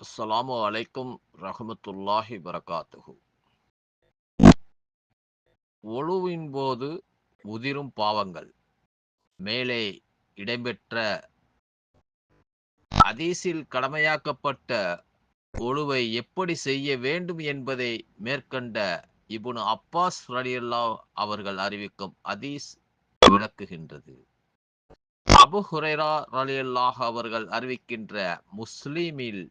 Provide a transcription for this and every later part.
அஸ்லாம் அலைக்கும் ரஹமத்துல்லாஹி வரகாத்துகு ஒழுவின் போது உதிரும் பாவங்கள் மேலே இடம்பெற்ற அதீசில் கடமையாக்கப்பட்ட ஒழுவை எப்படி செய்ய வேண்டும் என்பதை மேற்கண்ட இபுனு அப்பாஸ் ரலியல்லா அவர்கள் அறிவிக்கும் அதீஸ் விளக்குகின்றது. அபு ஹுரைரா ரலியல்லாஹ் அவர்கள் அறிவிக்கின்ற முஸ்லீமில்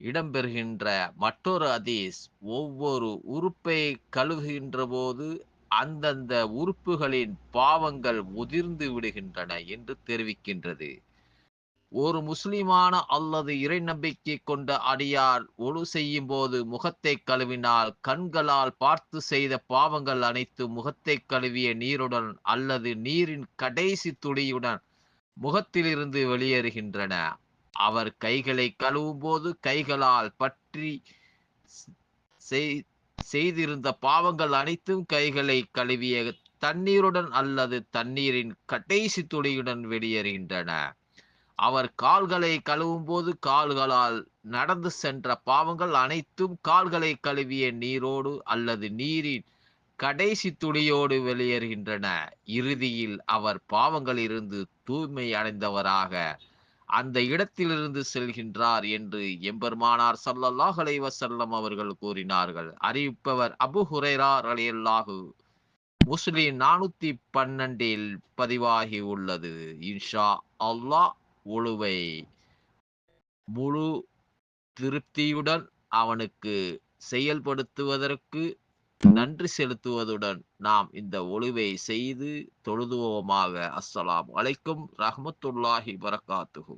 இடம்பெறுகின்ற மற்றொரு அதீஸ் ஒவ்வொரு உறுப்பை கழுவுகின்ற போது அந்தந்த உறுப்புகளின் பாவங்கள் முதிர்ந்து விடுகின்றன என்று தெரிவிக்கின்றது. ஒரு முஸ்லிமான அல்லது இறை நம்பிக்கை கொண்ட அடியார் ஒழு செய்யும் போது முகத்தை கழுவினால் கண்களால் பார்த்து செய்த பாவங்கள் அனைத்து முகத்தை கழுவிய நீருடன் அல்லது நீரின் கடைசி துளியுடன் முகத்திலிருந்து வெளியேறுகின்றன. அவர் கைகளை கழுவும் போது கைகளால் பற்றி செய்திருந்த பாவங்கள் அனைத்தும் கைகளை கழுவிய தண்ணீருடன் அல்லது தண்ணீரின் கடைசி துளியுடன் வெளியேறுகின்றன. அவர் கால்களை கழுவும் போது கால்களால் நடந்து சென்ற பாவங்கள் அனைத்தும் கால்களை கழுவிய நீரோடு அல்லது நீரின் கடைசி துளியோடு வெளியேறுகின்றன. இறுதியில் அவர் பாவங்களிலிருந்து தூய்மை அடைந்தவராக அந்த இடத்திலிருந்து செல்கின்றார் என்று எம்பெருமானார் சல்லல்லாஹ் அலைவசல்லம் அவர்கள் கூறினார்கள். அறிவிப்பவர் அபு ஹுரைரா அலையல்லாஹு முஸ்லிம் நானூத்தி பன்னெண்டில் பதிவாகி உள்ளது. இன்ஷா அல்லாஹ் ஒழுவை முழு திருப்தியுடன் அவனுக்கு செயல்படுத்துவதற்கு நன்றி செலுத்துவதுடன் நாம் இந்த ஒழுவை செய்து தொழுதுவோமாக. அஸ்ஸலாம் அலைக்கும் ரஹமத்துல்லாஹி வரகாத்துஹு